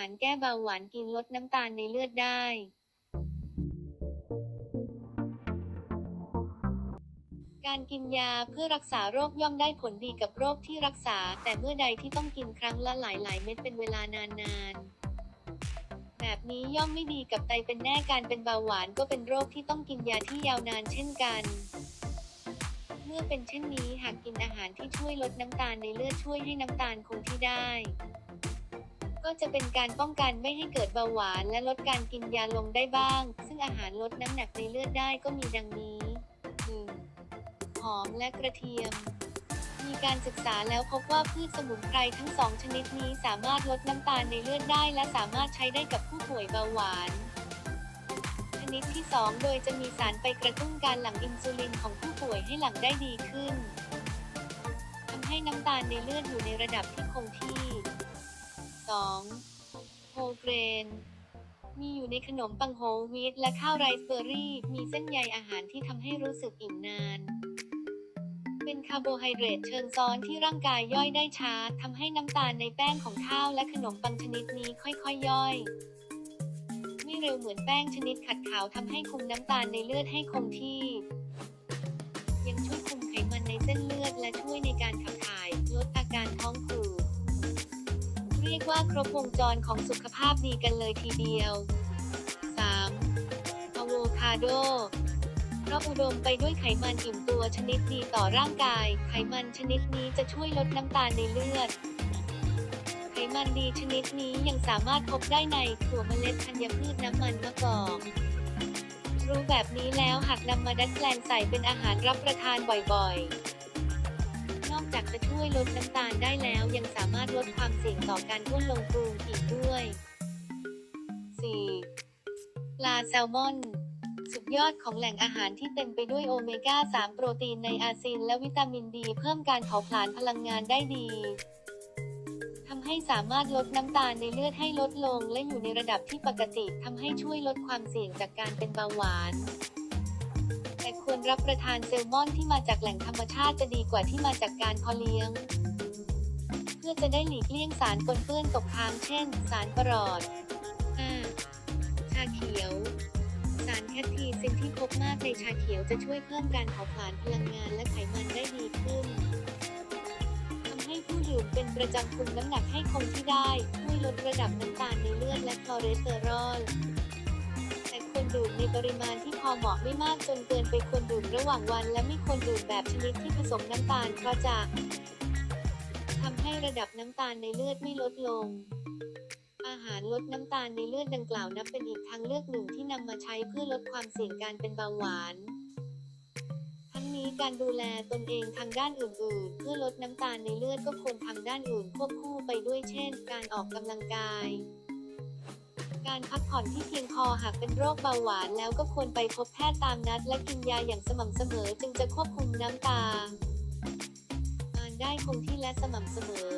ารแก้เบาหวานกินลดน้ำตาลในเลือดได้การกินยาเพื่อรักษาโรคย่อมได้ผลดีกับโรคที่รักษา แต่เมื่อใดที่ต้องกินครั้งละหลายๆ เม็ดเป็นเวลานานๆ แบบนี้ย่อมไม่ดีกับไตเป็นแน่การเป็นเบาหวานก็เป็นโรคที่ต้องกินยาที่ยาวนานเช่นกัน เมื่อเป็นเช่นนี้หากกินอาหารที่ช่วยลดน้ำตาลในเลือดช่วยให้น้ำตาลคงที่ได้ ก็จะเป็นการป้องกันไม่ให้เกิดเบาหวานและลดการกินยาลงได้บ้าง ซึ่งอาหารลดน้ำหนักในเลือดได้ก็มีดังนี้ 1. หอมและกระเทียม มีการศึกษาแล้วพบว่าพืชสมุนไพรทั้งสองชนิดนี้สามารถลดน้ำตาลในเลือดได้และสามารถใช้ได้กับผู้ป่วยเบาหวานชนิดที่ 2 โดยจะมีสารไปกระตุ้นการหลั่งอินซูลินของผู้ป่วยให้หลั่งได้ดีขึ้น ทำให้น้ำตาลในเลือดอยู่ในระดับที่คงที่ 2. โฮเกรน มีอยู่ในขนมปังโฮลวีตและข้าวไรซ์เบอร์รี่ มีเส้นใยอาหารที่ทำให้รู้สึกอิ่มนาน เป็นคาร์โบไฮเดรตเชิงซ้อนที่ร่างกายย่อยได้ช้าทำให้น้ำตาลในแป้งของข้าวและขนมปังชนิดนี้ค่อยๆย่อย ไม่เร็วเหมือนแป้งชนิดขัดขาวทำให้คุมน้ำตาลในเลือดให้คงที่ เรียกว่าครบวงจรของสุขภาพดีกันเลยทีเดียว 3. อะโวคาโดเพราะอุดมไปด้วยไขมันอิ่มตัวชนิดดีต่อร่างกาย ไขมันชนิดนี้จะช่วยลดน้ำตาลในเลือด ไขมันดีชนิดนี้ยังสามารถพบได้ในถั่วเมล็ดธัญพืชน้ำมันมะกอกรู้แบบนี้แล้วหากนำมาดัดแปลงใส่เป็นอาหารรับประทานบ่อยๆ จะช่วยลดน้ำตาลได้แล้ว ยังสามารถลดความเสี่ยงต่อการอ้วนลงพุงอีกด้วย 4. ปลาแซลมอน สุดยอดของแหล่งอาหารที่เต็มไปด้วยโอเมก้า 3 โปรตีนในอาซินและวิตามินดี เพิ่มการเผาผลาญพลังงานได้ดีทำให้สามารถลดน้ำตาลในเลือดให้ลดลงและอยู่ในระดับที่ปกติทำให้ช่วยลดความเสี่ยงจากการเป็นเบาหวาน รับประทานแซลมอนที่มาจากแหล่งธรรมชาติจะดีกว่าที่มาจากการเพาะเลี้ยง เพื่อจะได้หลีกเลี่ยงสารปนเปื้อนตกค้างเช่น สารประหลอด 5. ชาเขียว สารแคททีซินที่พบมากในชาเขียวจะช่วยเพิ่มการเผาผลาญพลังงานและไขมันได้ดีขึ้นทำให้ผู้ดื่มเป็นประจำคุมน้ำหนักให้คงที่ได้ช่วยลดระดับน้ำตาลในเลือดและคอเลสเตอรอลแต่ควรดื่มในปริมาณที่ อเหมาะไม่มากจนเกินไปควรดื่มระหว่างวัน และไม่ควรดื่มแบบชนิดที่ผสมน้ำตาลเพราะจะทำให้ระดับน้ำตาลในเลือดไม่ลดลง อาหารลดน้ำตาลในเลือดดังกล่าวนับเป็นอีกทางเลือกหนึ่งที่นำมาใช้เพื่อลดความเสี่ยงการเป็นเบาหวาน ทั้งนี้การดูแลตนเองทางด้านอื่น ๆ เพื่อลดน้ำตาลในเลือดก็ควรทางด้านอื่นควบคู่ไปด้วยเช่น การออกกำลังกาย การพักผ่อนที่เพียงพอหากเป็นโรคเบาหวานแล้วก็ควรไปพบแพทย์ตามนัด และกินยาอย่างสม่ำเสมอจึงจะควบคุมน้ำตาลได้คงที่และสม่ำเสมอ